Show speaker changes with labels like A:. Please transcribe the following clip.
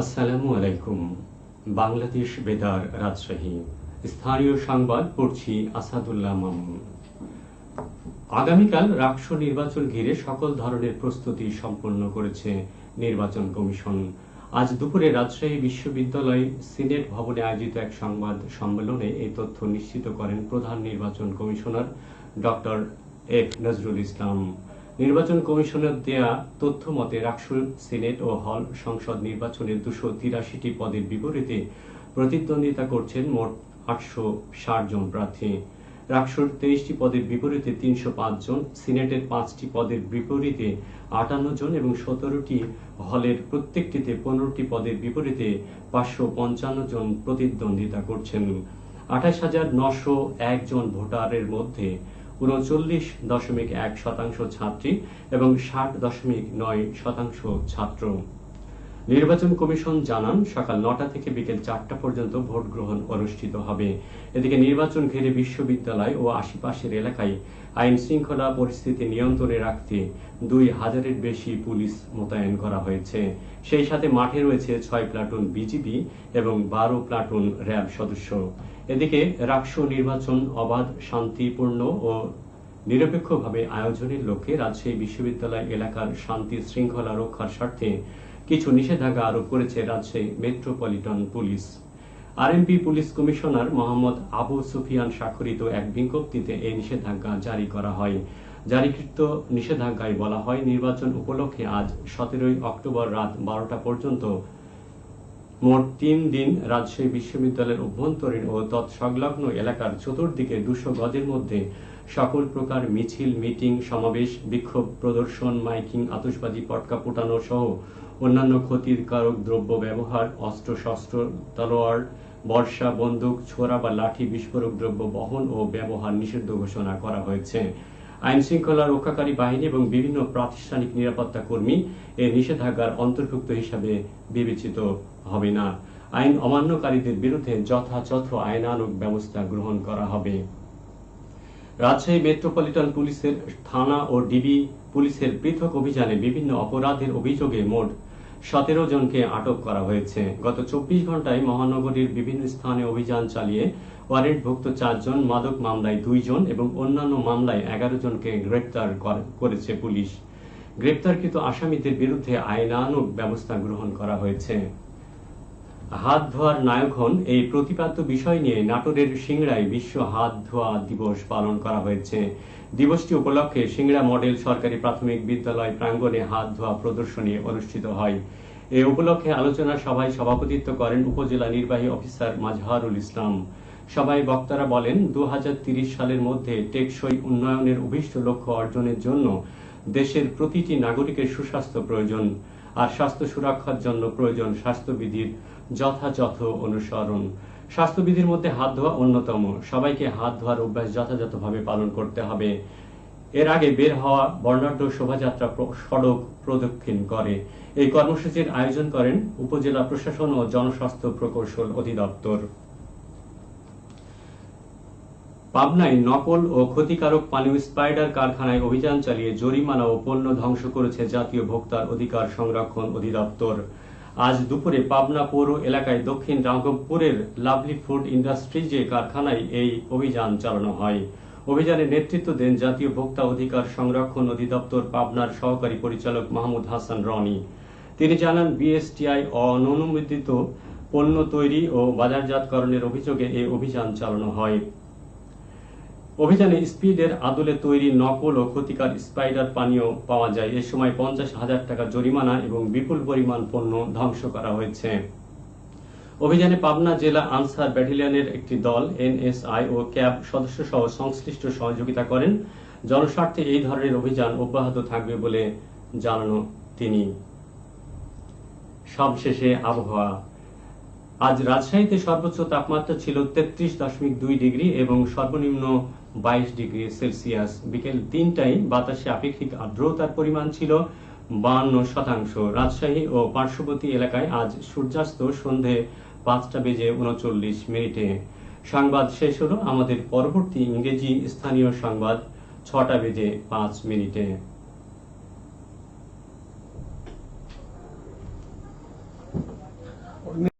A: আসসালামু আলাইকুম। বাংলাদেশ বেদার রাজশাহী। স্থানীয় সংবাদ পড়ছি আসাদুল্লাহ মামুন। আগামীকাল রাকসু নির্বাচন ঘিরে সকল ধরনের প্রস্তুতি সম্পন্ন করেছে নির্বাচন কমিশন। আজ দুপুরে রাজশাহী বিশ্ববিদ্যালয় সিনেট ভবনে আয়োজিত এক সংবাদ সম্মেলনে এই তথ্য নিশ্চিত করেন প্রধান নির্বাচন commissioner doctor F Nazrul Islam. নির্বাচন কমিশনের দেয়া তথ্য মতে রাকসু সিনেট ও হল সংসদ নির্বাচনের দুশো তিরাশিটি পদের বিপরীতে প্রতিদ্বন্দ্বিতা করছেন মোট আটশো ষাট জন প্রার্থী। রাকসুর তেইশটি পদের বিপরীতে তিনশো পাঁচ জন, সিনেটের পাঁচটি পদের বিপরীতে আটান্ন জন এবং সতেরোটি হলের প্রত্যেকটিতে পনেরোটি পদের বিপরীতে পাঁচশো পঞ্চান্ন জন প্রতিদ্বন্দ্বিতা করছেন। আঠাশ হাজার নশো এক জন ভোটারের মধ্যে উনচল্লিশ দশমিক এক শতাংশ ছাত্রী এবং ষাট দশমিক নয় শতাংশ ছাত্র। নির্বাচন কমিশন জানান সকাল নটা থেকে বিকেল চারটা পর্যন্ত ভোট গ্রহণ অনুষ্ঠিত হবে। এদিকে নির্বাচন ঘিরে বিশ্ববিদ্যালয় ও আশপাশের এলাকায় আইন শৃঙ্খলা পরিস্থিতি নিয়ন্ত্রণে রাখতে দুই হাজারের বেশি পুলিশ মোতায়েন করা হয়েছে। সেই সাথে মাঠে রয়েছে ছয় প্লাটুন বিজিবি এবং বারো প্লাটুন র্যাব সদস্য। এদিকে রাকসু নির্বাচন অবাধ, শান্তিপূর্ণ ও নিরপেক্ষভাবে আয়োজনের লক্ষ্যে রাজশাহী বিশ্ববিদ্যালয় এলাকার শান্তি শৃঙ্খলা রক্ষার স্বার্থে কিছু নিষেধাজ্ঞা আরোপ করেছে Rajshahi metropolitan police. RMP police commissioner Mohammad Abu Sufian স্বাক্ষরিত এক বিজ্ঞপ্তিতে এই নিষেধাজ্ঞা জারি করা হয়। জারিকৃত নিষেধাজ্ঞায় বলা হয়, নির্বাচন উপলক্ষে আজ সতেরোই অক্টোবর রাত বারোটা পর্যন্ত মোট তিন দিন রাজশাহী বিশ্ববিদ্যালয়ের অভ্যন্তরীণ ও তৎসংলগ্ন এলাকার চতুর্দিকে দুশো গজের মধ্যে সকল প্রকার মিছিল, মিটিং, সমাবেশ, বিক্ষোভ, প্রদর্শন, মাইকিং, আতশবাজি, পটকা ফুটানো সহ অন্যান্য ক্ষতিকারক দ্রব্য ব্যবহার অস্ত্র শস্ত্র তলোয়ার, বর্ষা, বন্দুক ছোড়া বা লাঠি বিস্ফোরক দ্রব্য বহন ও ব্যবহার নিষিদ্ধ ঘোষণা করা হয়েছে। আইন শৃঙ্খলা রক্ষাকারী বাহিনী এবং বিভিন্ন প্রাতিষ্ঠানিক নিরাপত্তা কর্মী এই নিষেধাজ্ঞার অন্তর্ভুক্ত হিসাবে বিবেচিত হবে না। আইন অমান্যকারীদের বিরুদ্ধে যথাযথ আইনানুগ ব্যবস্থা গ্রহণ করা হবে। রাজশাহী মেট্রোপলিটন পুলিশের থানা ও ডিবি পুলিশের পৃথক অভিযানে বিভিন্ন অপরাধের অভিযোগে মোট সতেরো জনকে আটক করা হয়েছে। গত চব্বিশ ঘন্টায় মহানগরীর বিভিন্ন স্থানে অভিযান চালিয়ে ওয়ারেন্টভুক্ত চারজন, মাদক মামলায় দুইজন এবং অন্যান্য মামলায় এগারো জনকে গ্রেপ্তার কর- করেছে পুলিশ। গ্রেপ্তারকৃত আসামিদের বিরুদ্ধে আইনানুগ ব্যবস্থা গ্রহণ করা হয়েছে। হাত ধোয়ার নায়ক হন এই প্রতিপাদ্য বিষয় নিয়ে নাটোরের সিংড়ায় বিশ্ব হাত ধোয়া দিবস পালন করা হয়েছে। দিবসটি উপলক্ষে সিংড়া মডেল সরকারি প্রাথমিক বিদ্যালয় প্রাঙ্গণে হাত ধোয়া প্রদর্শনী অনুষ্ঠিত হয়। এ উপলক্ষে আলোচনা সভায় সভাপতিত্ব করেন উপজেলা নির্বাহী অফিসার মাজহারুল ইসলাম। সভায় বক্তারা বলেন দু সালের মধ্যে টেকসই উন্নয়নের অভিষ্ট লক্ষ্য অর্জনের জন্য দেশের প্রতিটি নাগরিকের সুস্বাস্থ্য প্রয়োজন। আর স্বাস্থ্য সুরক্ষার জন্য প্রয়োজন স্বাস্থ্যবিধির যথাযথ অনুসরণ। স্বাস্থ্যবিধির মধ্যে হাত ধোয়া অন্যতম। সবাইকে হাত ধোয়ার অভ্যাস যথাযথভাবে পালন করতে হবে। এর আগে বের হওয়া বর্ণাঢ্য শোভাযাত্রা সড়ক প্রদক্ষিণ করে। এই কর্মসূচির আয়োজন করেন উপজেলা প্রশাসন ও জনস্বাস্থ্য প্রকৌশল অধিদপ্তর। পাবনায় নকল ও ক্ষতিকারক পানীয় স্পাইডার কারখানায় অভিযান চালিয়ে জরিমানা ও পণ্য ধ্বংস করেছে জাতীয় ভোক্তার অধিকার সংরক্ষণ অধিদপ্তর। আজ দুপুরে পাবনা পৌর এলাকায় দক্ষিণ রাঘবপুরের লাভলি ফুড ইন্ডাস্ট্রিজে কারখানায় এই অভিযান চালানো হয়। অভিযানে নেতৃত্ব দেন জাতীয় ভোক্তা অধিকার সংরক্ষণ অধিদপ্তর পাবনার সহকারী পরিচালক মাহমুদ হাসান রনি। তিনি জানান, বিএসটিআই অননুমোদিত পণ্য তৈরি ও বাজারজাতকরণের অভিযোগে এই অভিযান চালানো হয়। অভিযানে স্পিডের আদলে তৈরি নকল ও ক্ষতিকার স্পাইডার পানীয় পাওয়া যায়। এ সময় পঞ্চাশ হাজার টাকা জরিমানা এবং বিপুল পরিমাণ পণ্য ধ্বংস করা হয়েছে। অভিযানে পাবনা জেলা আনসার ব্যাটালিয়নের একটি দল, এনএসআই ও ক্যাব সদস্য সহ সংশ্লিষ্ট সহযোগিতা করেন। জনস্বার্থে এই ধরনের অভিযান অব্যাহত থাকবে বলে জানানো তিনি। সবশেষে আবহাওয়া। আজ রাজশাহীতে সর্বোচ্চ তাপমাত্রা ছিল তেত্রিশ দশমিক দুই ডিগ্রি এবং সর্বনিম্ন বাইশ ডিগ্রি সেলসিয়াস। বিকেল তিনটায় বাতাসে আপেক্ষিক আর্দ্রতার পরিমাণ ছিল বাহান্ন শতাংশ। রাজশাহী ও পার্শ্ববর্তী এলাকায় আজ সূর্যাস্ত সন্ধে পাঁচটা বেজে উনচল্লিশ মিনিটে। সংবাদ শেষ হলো আমাদের পরবর্তী ইংরেজি স্থানীয় সংবাদ, ছটা বেজে পাঁচ মিনিটে।